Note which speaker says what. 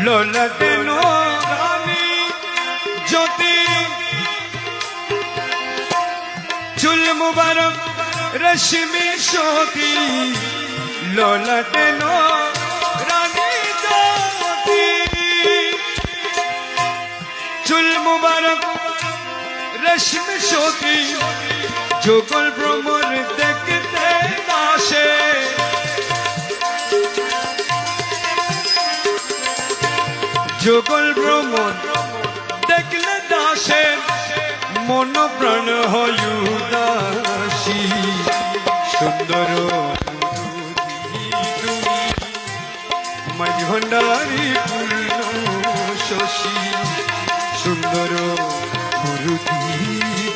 Speaker 1: লোলতে রানী জ্যোতি চুল মুবারক রশ্মি সতী লোলতে রানী জ্যোতি চুল মুবারক রশ্মি সতী যুগল যুগল ভ্রমণ দেখলে দাসের মন প্রাণ হয় উদাসী সুন্দর মাঝ ভণ্ডারী পূর্ণ শশী। সুন্দর তুমি